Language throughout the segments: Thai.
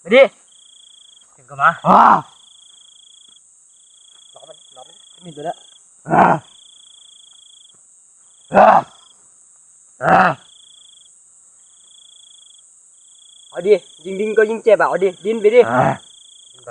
ไปดิถึงก็มาล้อมันล้อมันมีตัวแล้วเอาดิยิงดิงก็ยิงเจ็บอะเอาดิดิ้นไปดิดิ้นไป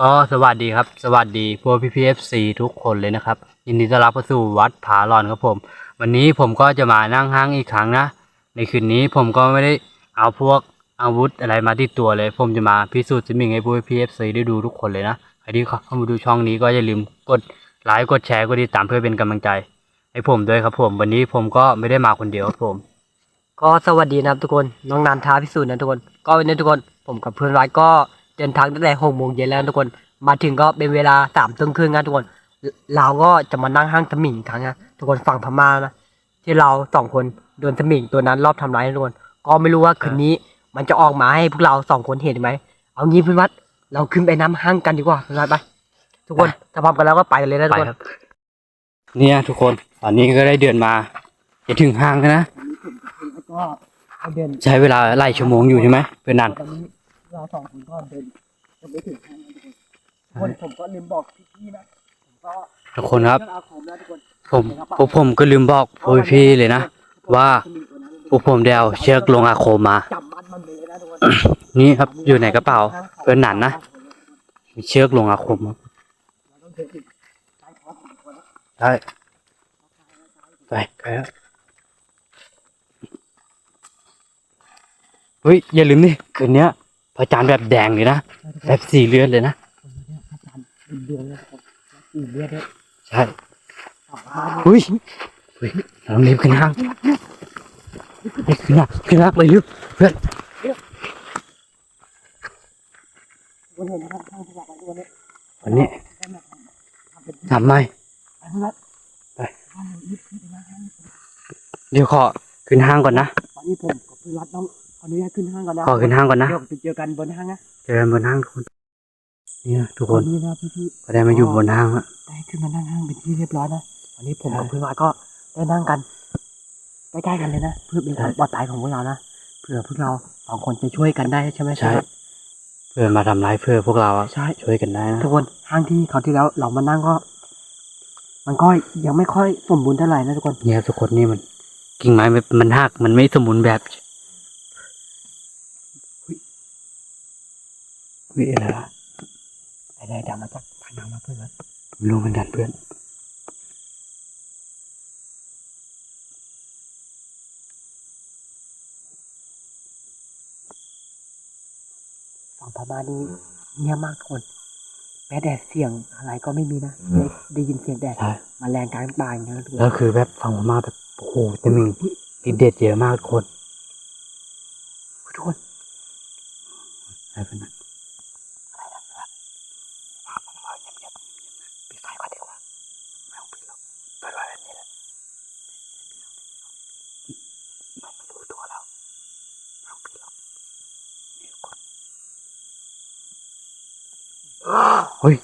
ก็สวัสดีครับ สวัสดีพวกพี่พีเอฟซีทุกคนเลยนะครับ ยินดีต้อนรับเข้าสู่วัดผาหลอนครับผม วันนี้ผมก็จะมานั่งห้างอีกครั้งนะ ในคืนนี้ผมก็ไม่ได้เอาพวกอาวุธอะไรมาที่ตัวเลย ผมจะมาพิสูจน์สมิงให้พวกพี่เอฟซีได้ดูทุกคนเลยนะใครที่เข้ามาดูช่องนี้ก็อย่าลืมกดไลค์กดแชร์กดติดตามเพื่อเป็นกำลังใจ ให้ผมด้วยครับผม วันนี้ผมก็ไม่ได้มาคนเดียวครับผม ก็สวัสดีนะครับทุกคนน้องนันท้าพิสูจน์นะทุกคน ก็วันนี้ทุกคนผมกับเพื่อนรักก็ เดินทางตั้งแต่หกโมงเย็นแล้วนะทุกคน มาถึงก็เป็นเวลาสามทุ่มครึ่งนะทุกคน เราก็จะมานั่งห้างสมิงอีกครั้งนะทุกคนฝั่งพม่านะที่เราสองคนโดนสมิงตัวนั้นรอบทำร้ายนะทุกคน ก็ไม่รู้ว่าคืนนี้มันจะออกมาให้พวกเราสองคนเห็นไหม เอางี้เพื่อนวัดเราขึ้นไปน้ำห้างกันดีกว่าเพื่อนวัดไป ทุกคนถ้าพร้อมกันแล้วก็ไปกันเลยนะทุไปกคนครับเนี่ยทุกคนตอนนี้ก็ได้เดินมาจะถึงห้างแล้วนะก็เดินใช้เวลาไล่ชั่วโมงอยู่ใช่ไหมเพื่อนนันตอนนี้ เราสองคนก็เดินจะไปถึงทางนะทุกคนทุกคนผมก็ลืมบอกพี่ๆนะผมก็ทุกคนครับ เรื่องอาคมนะทุกคนผมพวกผมก็ลืมบอกพวกพี่เลยนะ ว่า พวกผมได้เอาเชือกลงอาโคมมา จับมันมันเลยนะทุกคนนี่ครับอยู่ในกระเป๋าเพื่อนหนันนะ มีเชือกลงอาคมครับเราต้องเดินถึงใต้ท้องของคนนะใช่ไปไปครับเฮ้ยอย่าลืมดิคืนเนี้ย พระจันทร์แบบแดงเลยนะ แบบสีเลือดเลยนะอจารย์เป็นเดือนแล้วสี่เดือนเนี่ยใช่กลับบ้านเฮ้ยเฮ้ยเราต้องรีบขึ้นห้างขึ้นห้างขึ้นห้างไปเร็วเพื่อนเห็นนะครับทางสวันนี้วันนี้ทำไหมไอ้เพื่อนไปเดี๋ยวขอขึ้นห้างก่อนนะตอนนี้ผมกับเพื่อนรัฐต้อง ขออนุญาตขึ้นห้างก่อนนะขอขึ้นห้างก่อนนะเดี๋ยวไปเจอกันบนห้างนะเจอกันบนห้างทุกคนเนี่ยทุกคนนี่นะพี่ก็ได้มาอยู่บนห้างละๆได้ขึ้นมานั่งห้างเป็นที่เรียบร้อยนะวันนี้ผมใช่กับเพื่อนรัฐก็ได้นั่งกันใกล้ๆกันเลยนะเพื่อเป็นความปลอดภัยของพวกเรานะเผื่อพวกเราสองคนจะช่วยกันได้ใช่ไหมใช่ครับเพื่อนมาทำร้ายเพื่อพวกเราอะใช่ช่วยกันได้นะทุกคนห้างที่เขาวที่แล้วเรามานั่งก็ มันก็ยังไม่ค่อยสมบูรณ์เท่าไหร่นะทุกคนเนี่ยทุกคนนี่มันกิ่งไม้มันมันหักมันไม่สมบูรณ์แบบ วิอะไรวะอะไรดังมาจากทางน้ำมาเพื่อนไม่รู้เหมือนกันเพื่อนฝั่งพม่านี่เงียบมากทุกคนแม้แต่เสียงอะไรก็ไม่มีนะ ได้ได้ยินเสียงแต่ใช่แมาแรงกลางป่าอย่างนี้นะทุกคนแล้วคือแบบฟังมาแบบโอ้โหจะมีติดเด็ดเยอะมากทุกคนทุกคนอะไรเป็นนั้น ปิดไฟก่อนดีกว่า ไม่ต้องปิดหรอกเปิดไว้แบบนี้แหละมันไม่รู้ตัวแล้วไม่ต้องปิดหรอกนี่ทุกคน เฮ้ย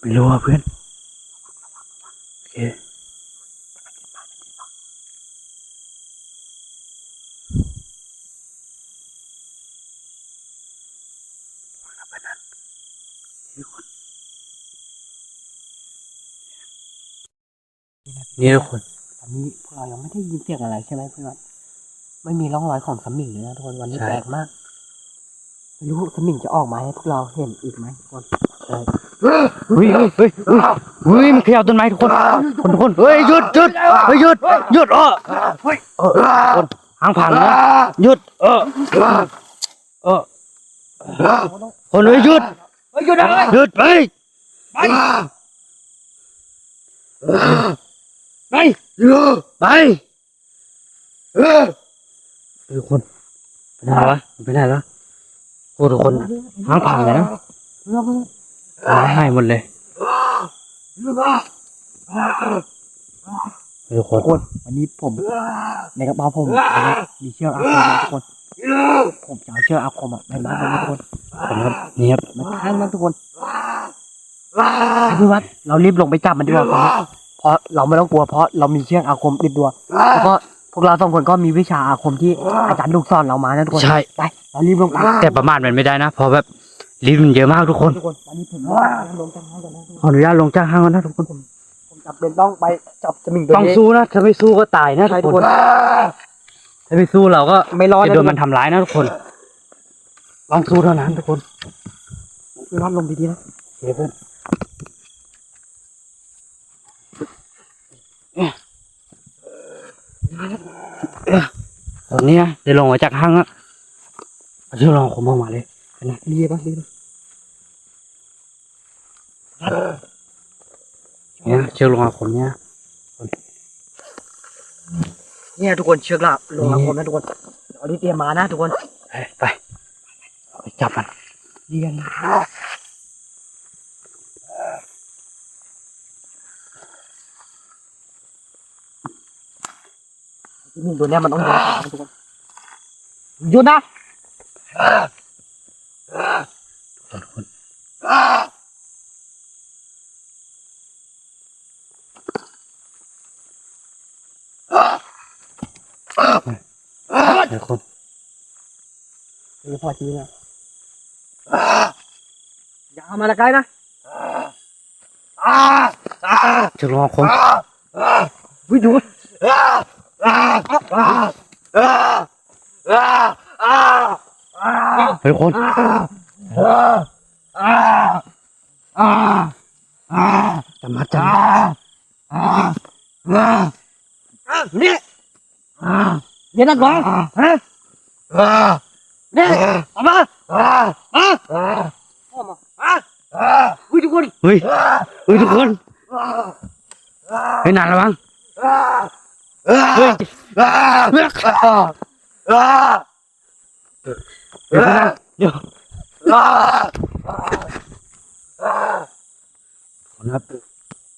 ไม่รู้อะเพื่อนโอเคเอาไปนั่นนี่ทุกคนนี่ทุกคนตอนนี้พวกเรายังไม่ได้ยินเสียงอะไรใช่ไหมเพื่อนไม่มีร่องรอยของสมิงเลยนะทุกคนวันนี้ใช่แปลกมาก ไม่รู้สมิงจะออกมาให้พวกเราเห็นอีกไหมทุกคนใช่เฮ้ยเฮ้ยเฮ้ยเฮ้ยเฮ้ยมันเขย่าต้นไม้ทุกคนคนทุกคนเฮ้ยหยุดหยุดเฮ้ยหยุดหยุดเออเฮ้ยเออคนหางพังนะหยุดเออเออเอคนเฮ้ยหยุดเฮ้ยหยุดนะหยุดไปไปไปไปทุกคนไปไหนวะไปไหนแล้ว โอ้ทุกคนห้างผ่านเลยนะหายหายหมดเลยทุกคน วันนี้ผมในกระเป๋าผมนะครับมีเชือกอาคมทุกคนผมจะเอาเชือกอาคมอะไปมัดนะทุกคนผมครับนี่ครับมันแทงมันทุกคนพี่วัดเรารีบลงไปจับมันดีกว่าเพราะเราไม่ต้องกลัวเพราะเรามีเชือกอาคมติดตัวแล้วก็ วกเราสองคนก็มีวิชาอาคมที่อาจารย์ลูกสอนเรามานะทุกคนใช่ ไปเรารีบลงไปแต่ประมาทมันไม่ได้นะ เพราะแบบลิ้นมันเยอะมากทุกคน ทุกคนวันนี้ผมว่าลงจังห้องกันนะทุกขคอนอนุญาตลงจ้างห้างก่อนนะทุกคน ผมจำเป็นต้องไปจับสมิงตัวต้องนี้สู้นะถ้าไม่สู้ก็ตายนะใช่ทุทุกกคคนน ถ้าไม่สู้เราก็ไม่รอดจะนะโดทุกนคมันนทำร้ายนะทุกคนต้องสู้เท่านั้นทุกคนพี่วัดลงดีๆนะเฮ้ยเพื่อน ตอนนี้นะเดี๋ยวลงมาจากห้างอะเอาเชือกรองผมออกมาเลยนะดีป่ะดีป่ะเนี่ยเชือกรองอาคมเนี่ยเนี่ยทุกคนเชือกละลงอาคมนะทุกคนเอาที่เตรียมมานะทุกคนเฮ้ยไปเอาไปจับมันเรียนนะ ที่มีตัวเนี้ยมันต้องโดนขานะทุกคนหยุดนะทุกคนทุกคนนี่พอทีนะอย่าเอามาละไกลนะเชือกรองอาคมวิดู เฮ้ยคนจะมาจับนี่ยเย็นนักก่อนฮะนี่ออกมาออกมาวิทุกคนเฮ้ยเฮ้ยทุกคนเฮ้ยนานแล้วมั้งเฮ้ย เฮ้ยเดี๋ยวนะเดี๋ยวนะครับ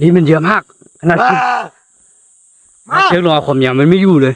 ลิ้นมันเยอะมากขนาดที่เชือกรองอาคมยังมันไม่อยู่เลย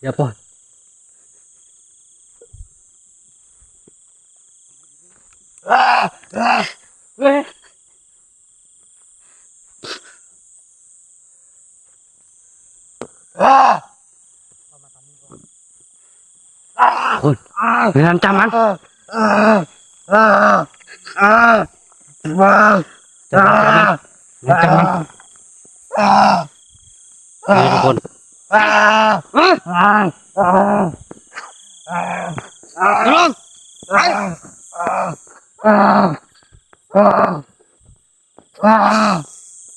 เดี๋ยวปล่อยเฮ้ย คุณไม่ทันจำมันจะมาจำมันจำมันนี่ทุกคน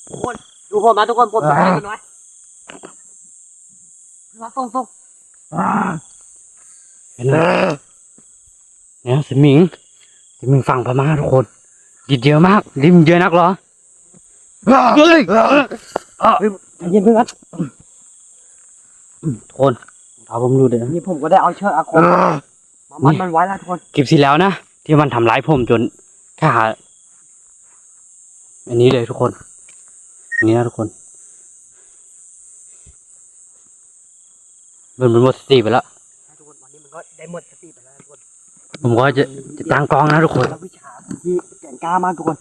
ทุกคนดูผมนะทุกคนผมจะให้คุณน้อย มาส่งส่งเห็นไหมเนี่ยสมิงสมิงฝั่งพม่าทุกคนดิดเยอะมากริมนเยอะนักเหรอเฮ้ยใจเย็นเพื่อนทุกคนเอาผมดูเดี๋ยวนี่ผมก็ได้เอาเชือกอาคมมามัดมันไว้แล้วทุกคนคลิปที่แล้วนะที่มันทำร้ายผมจนขาอันนี้เลยทุกคนอันนี้นะทุกคน มันเป็นหมดสติไปแล้วทุกคนวันนี้มันก็ได้หมดสติไปแล้วทุกคนผมก็จะจะตั้งกล้องนะทุกคน แล้ววิชาที่แก่งกล้ามากทุกคน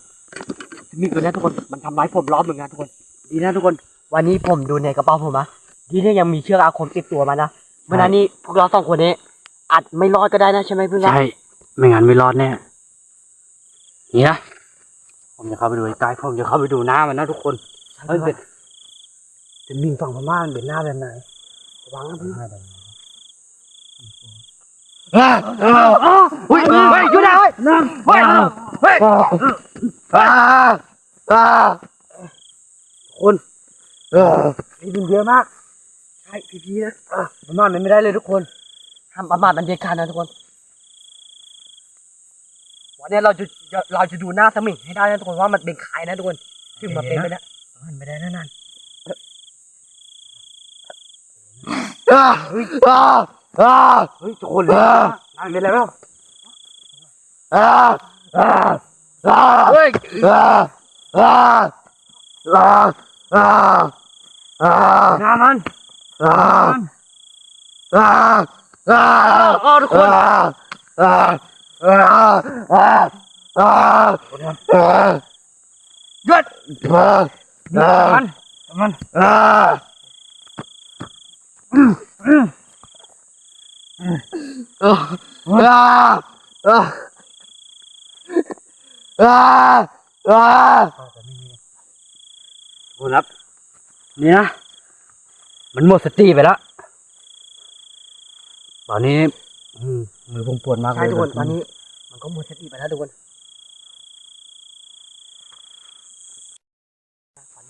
มีตัวเนี้ยทุกคนมันทำร้ายผมรอบหนึ่งนะทุกคน ดีนะทุกคน วันนี้ผมดูในกระเป๋าผมอะดีเนี่ยยังมีเชือกอาคมติดตัวมานะเมื่อนั้นนี่พวกเราสองคนนี้อาจไม่รอดก็ได้นะใช่ไหมเพื่อนใช่ ไม่งั้นไม่รอดแน่นี่นะ ผมจะเข้าไปดูใกล้ๆผมจะเข้าไปดูหน้ามันนะทุกคนเฮ้ยเป็นเป็นมิงฝั่งพม่ามันเป็นหน้าแบบไหน ระวังนะพี่เฮ้ยเฮ้ยหยุดนะเฮ้ยเฮ้ยเฮ้ยคนนี่ดินเยอะมาก ใช่พีพีนะพม่ามันไม่ได้เลยทุกคนห้ามประมาทมันเด็ดขาดนะทุกคน วันนี้เราจะเราจะดูหน้าสมิงให้ได้นะทุกคนว่ามันเป็นใครนะทุกคน ถึงมาเป็นไปนะมันไม่ได้นั่นนั่น เฮ้ยทุกคนเลยนานไปแล้วเฮ้ยนานมันอ๋อทุกคนหยุดมันมัน อาอ่าอาอ่าอ่าอ่าทุกคนครับนี่นะมันหมดสติไปแล้วตอนนี้อืมมือผมปวดมากเลใช่ยทุกคนตอนนี้ มันก็หมดสติไปแล้วทุกคน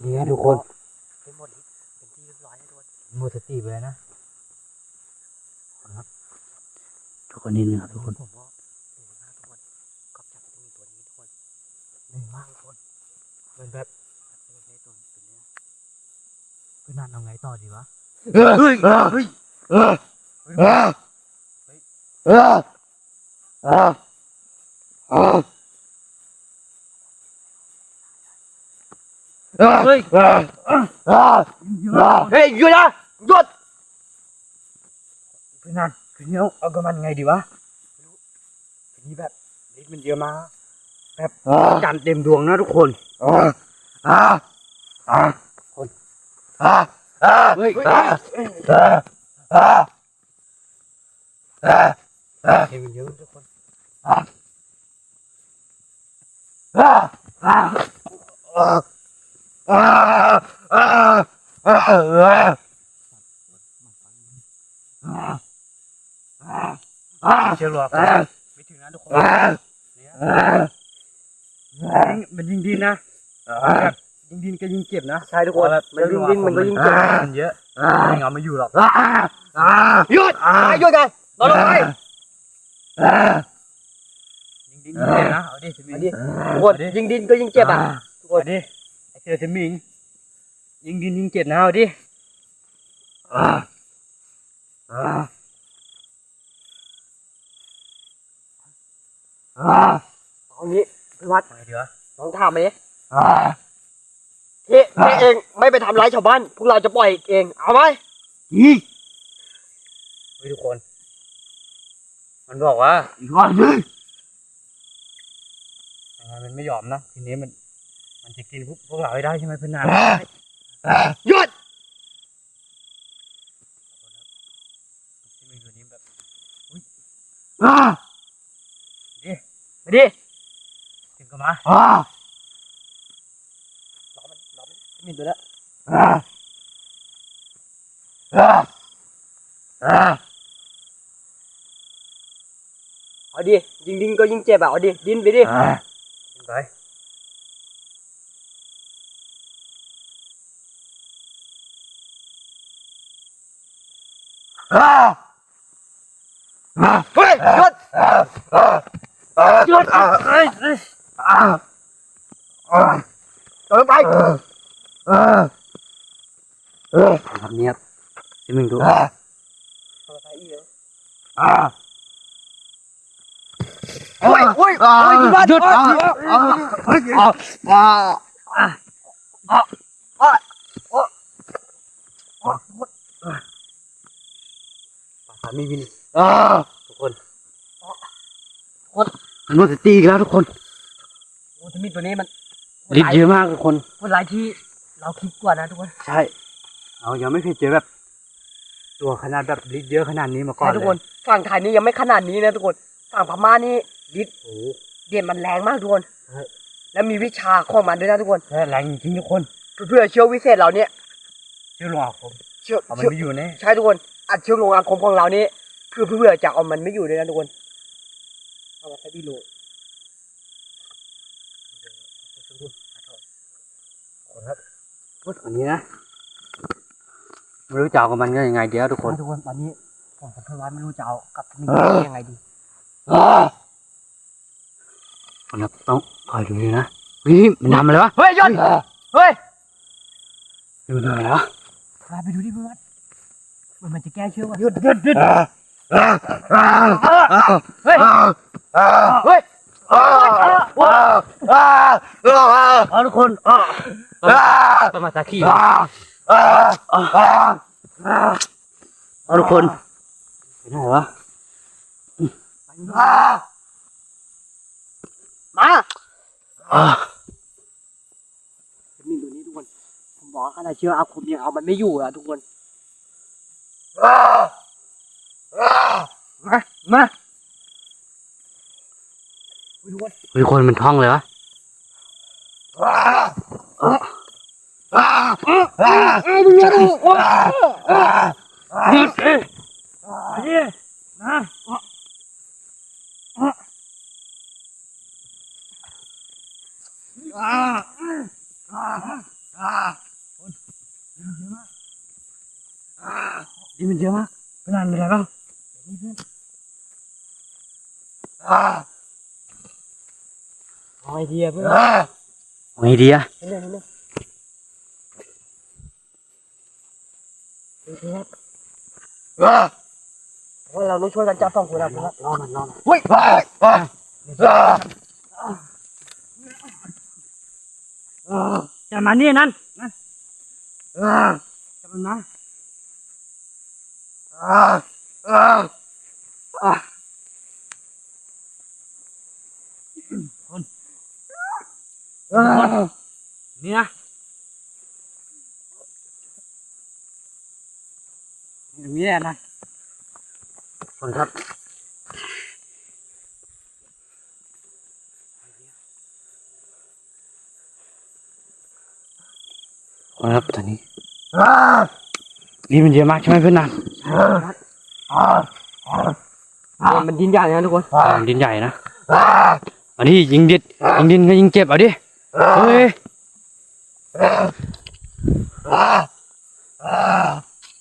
นี่นะทุกคน หมดสติไปแล้วนะนะครับทุกคนนี่นะครับทุกคนผมก็เหนื่อยมากทุกคนก็จับจะมีตัวนี้ทุกคนเหนื่อยมากทุกคนเป็นแบบเป็นในตัวเป็นเนื้อเพื่อนนันเอาไงต่อดีวะเฮ้ยเฮ้ยเฮ้ยเฮ้ยเฮ้ยเฮ้ย เฮ้ยเฮ้ยเฮ้ยเฮ้ยเฮ้ยเฮ้ยหยุดนะหยุดเพื่อนนันคืนนี้เอาเอากับมันไงดีวะคืนนี้แบบฤทธิ์มันเยอะมากแบบจันทร์เต็มดวงนะทุกคนอ่าอ่าอ่าคนอ่าอ่าเฮ้ยอ่าอ่าอ่าอ่าอ่าเห็นมันเยอะทุกคนอ่าอ่าอ่าอ่าอ่าอ่า เชื่อหรออ่าไม่ถึงนะทุกคนอ่าเนี่ยอ่ามันยิงดินนะอ่าแบบยิงดินก็ยิงเจ็บนะใช่ทุกคนมันยิ่งยิ่งมันก็ยิ่งเจ็บมันเยอะอ่าไม่เอาไม่อยู่หรอกอ่าอ่าหยุดไปหยุดกันเราลงไปอ่ายิงดินยิงเจ็บนะเอาดิสมิอังนนี้ทุกคนยิงดินก็ยิ่งเจ็บอะทุกคเอานดิไอ เสือสมิง ยิงดินยิงเจ็บนะเอาดิอ่าอ่าอ่าเอางี้พี่วัดเอาไงดีวะลองถามมาดิอ่าเฮ้เฮ้เองไม่ไปทำร้ายชาวบ้าน พวกเราจะปล่อยเอง เอาไหมอีเฮ้ยทุกคน มันบอกว่าอีกคนนึงยังไงมันไม่ยอมนะ ทีนี้มัน มันจะกินพวกพวกเราให้ได้ใช่ไหมเพื่อนนานอ่าอ่าหยุดสมิงตัวนี้แบบอ่าไปดิถึงก็มาอ่ารอมันรอมันมินตัวแล้วอ่าอ่าอ่าเอาดิยิงดินก็ยิ่งเจ็บอะเอาดิดินไปดิอ่าขึ้นไป เฮ้ยหยุดหยุดเฮ้ยเฮ้ยเติมไปครับเนียบที่มึงดูโอ้ยโอ้ยโอ้ยหยุดอ่าาอ่าอ่าอ่าสามีวินอ่าทุกคนมันหมดสติอีกแล้วทุกคนโอ้ยมินตัวนี้มันฤทธิ์เยอะมากทุกคนคนร้ายที่เราคิดกว่านะทุกคนใช่ เรายังไม่เคยเจอแบบ ตัวขนาดแบบฤทธิ์เยอะขนาดนี้มาก่อใช่นทุกเลคนยฝั่งไทยนี่ยังไม่ขนาดนี้นะทุกคนฝั่งพม่านี่ดิดโอ้โหเด่นมันแรงมากทุกคนใช่แล้วมีวิชาของมันด้วยนะทุกคนแค่แรงจริงๆทุกคนเพื่อเชื้อวิเศษเราเนี่ยเชื่อหลอกผมเชื้อเอามันเชื้อไม่อยู่แน่ใช่ทุกคน อัดเชื้อลงอาคมของเรานี่เพื่อเพื่อจะเอามันไม่อยู่ด้วยนะทุกคนเอามาใช้พี่โลพูดอันนี้นะไม่รู้จะเอากับมันก็ยังไงเดี๋ยวทุกคนทุกคนตอนนี้ผมกับเพื่อนว่าไม่รู้จะเอากับมีดยังไงดีคนครับต้องคอยดูดีนะเฮ้ยมันทำอะไรวะเฮ้ยยศเฮ้ยนี่มันทำอะไรวะพาไปดูดิเพื่อนเห มือนมันจะแก้เชื่อว่ะหยุดหยุดหยุดเฮ้ยเฮ้ยเอาทุกคนประมาทาขี้เอาทุกคนไปไหนวะมาอ่ามีตัวนี้ทุกคนผมบอกว่าขนาดเชื่ออาคมยังเอามันไม่อยู่อะทุกคน มามาเฮ้ยคนมันท่องเลยวะหยุดเอ้ยนี่นะ นี่มันเยอะมากเพื่อนเป็นไรบ้างเอาไอเดียเพื่อนไงดีอะเรื่องนี้เรื่องเพื่อนเพราะเราต้องช่วยกันจับสองคนนะเพื่อนรอมันรอมันเฮ้ยอย่ามานี่นั่นจะมันมา นี่นะตรงนี้แหละนะคนครับคนครับตอนนี้นี่มันเยอะมากใช่ไหมเพื่อนนัน มันดินใหญ่นะทุกคนมันดินใหญ่นะอันนี้ยิงดิดยิงดินก็ยิงเจ็บเอาดิเฮ้ย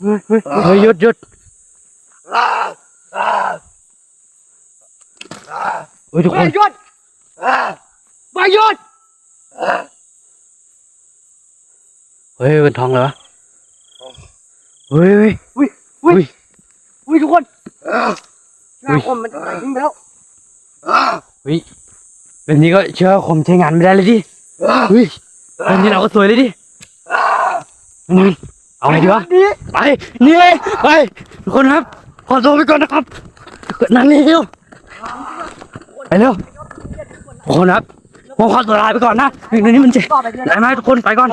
เฮ้ยเฮ้ยหยุดหยุดเฮ้ยทุกคนหยุดไปหยุดเฮ้ยเป็นทองเลยวะเฮ้ยเฮ้ย อุ้ยอุ้ยอุ้ยทุกคนหน้าคนมันจะไหลทิ้งไปแล้วเฮ้ยแบบนี้ก็เชื่อคมใช้งานไม่ได้เลยดิเฮ้ยแบบนี้เราก็สวยเลยดิงั้นเอาไงดีวะดีไปนี่ไงไปทุกคนครับ ขอตัวไปก่อนนะครับนั่นนี่เร็วไปเร็วทุกคนครับผมขอตัวลาไปก่อนนะเรื่องนี้มันเจ็บต่อไปเรื่อยได้ไหมทุกคนไปก่อน